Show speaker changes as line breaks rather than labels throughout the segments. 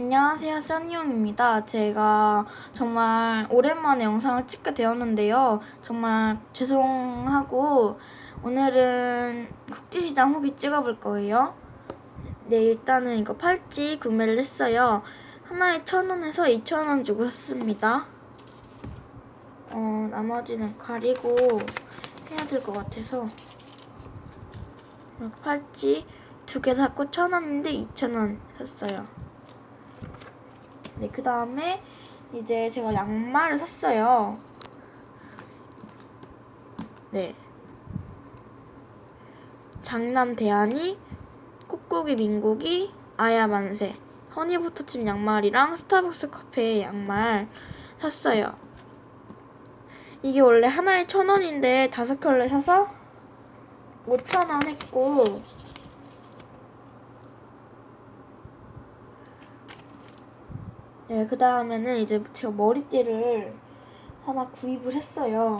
안녕하세요, 써니용입니다. 제가 정말 오랜만에 영상을 찍게 되었는데요. 정말 죄송하고 오늘은 국제시장 후기 찍어볼 거예요. 네, 일단은 이거 팔찌 구매를 했어요. 하나에 천 원에서 이천 원 주고 샀습니다. 어, 나머지는 가리고 해야 될 것 같아서 팔찌 두 개 샀고 천 원인데 이천 원 샀어요. 네, 그 다음에 이제 제가 양말을 샀어요. 네. 장남 대한이, 꾹꾹이 민국이, 아야 만세, 허니버터칩 양말이랑 스타벅스 커피 양말 샀어요. 이게 원래 하나에 천 원인데 다섯 켤레 사서 오천 원 했고 네, 그 다음에는 이제 제가 머리띠를 하나 구입을 했어요.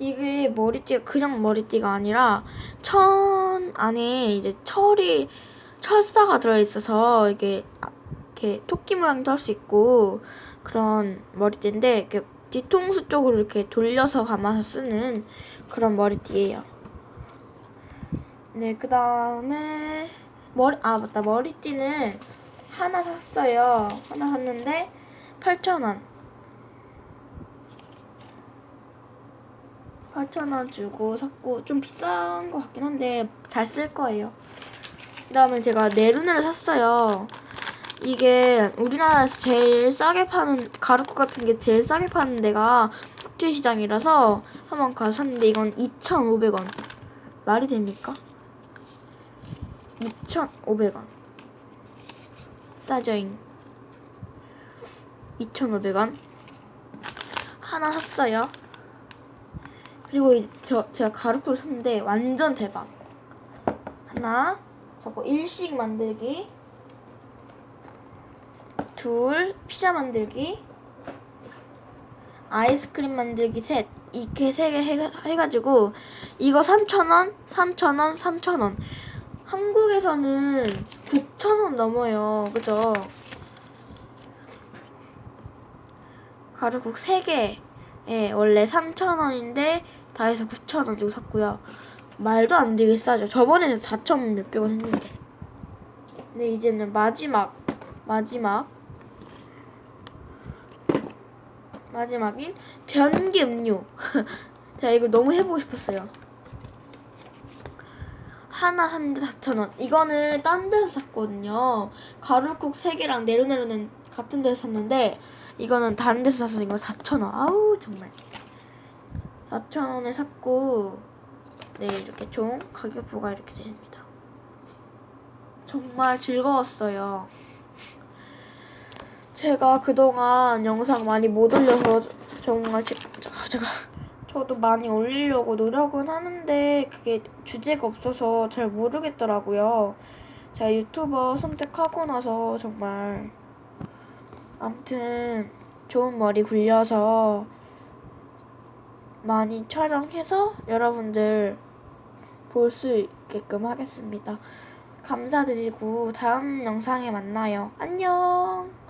이게 머리띠가 그냥 머리띠가 아니라 천 안에 이제 철이 철사가 들어있어서 이게 아- 이렇게 토끼 모양도 할 수 있고 그런 머리띠인데 이렇게 뒤통수 쪽으로 이렇게 돌려서 감아서 쓰는 그런 머리띠예요. 네, 그 다음에 머리 아 맞다 머리띠는 하나 샀어요. 하나 샀는데 8,000원. 8,000원 주고 샀고 좀 비싼 것 같긴 한데 잘 쓸 거예요. 그다음에 제가 네루네를 샀어요. 이게 우리나라에서 제일 싸게 파는 가루코 같은 게 제일 싸게 파는 데가 국제시장이라서 한번 가서 샀는데 이건 2,500원. 말이 됩니까? 2,500원. 싸죠잉. 2,500원. 하나 샀어요. 그리고 이제 저, 제가 가루쿠를 샀는데 완전 대박. 하나, 저거 일식 만들기. 둘, 피자 만들기. 아이스크림 만들기 셋. 이렇게 세 개 해가지고 이거 3,000원, 3,000원, 3,000원. 한국에서는 9,000원 넘어요. 그죠? 가루국 3개. 예, 원래 3,000원인데 다 해서 9,000원 주고 샀고요. 말도 안 되게 싸죠. 저번에는 4,000 몇백 원 했는데. 네, 이제는 마지막. 마지막. 마지막인 변기 음료. 제가 이거 너무 해보고 싶었어요. 하나 샀는데 4,000원. 이거는 딴 데서 샀거든요. 가루국 3개랑 네로네로는 같은 데서 샀는데 이거는 다른 데서 사서 이거 4,000원. 아우 정말. 4,000원에 샀고 네 이렇게 총 가격표가 이렇게 됩니다. 정말 즐거웠어요. 제가 그동안 영상 많이 못 올려서 정말 제, 제가 저도 많이 올리려고 노력은 하는데 그게 주제가 없어서 잘 모르겠더라고요. 제가 유튜버 선택하고 나서 정말 아무튼 좋은 머리 굴려서 많이 촬영해서 여러분들 볼 수 있게끔 하겠습니다. 감사드리고 다음 영상에 만나요. 안녕!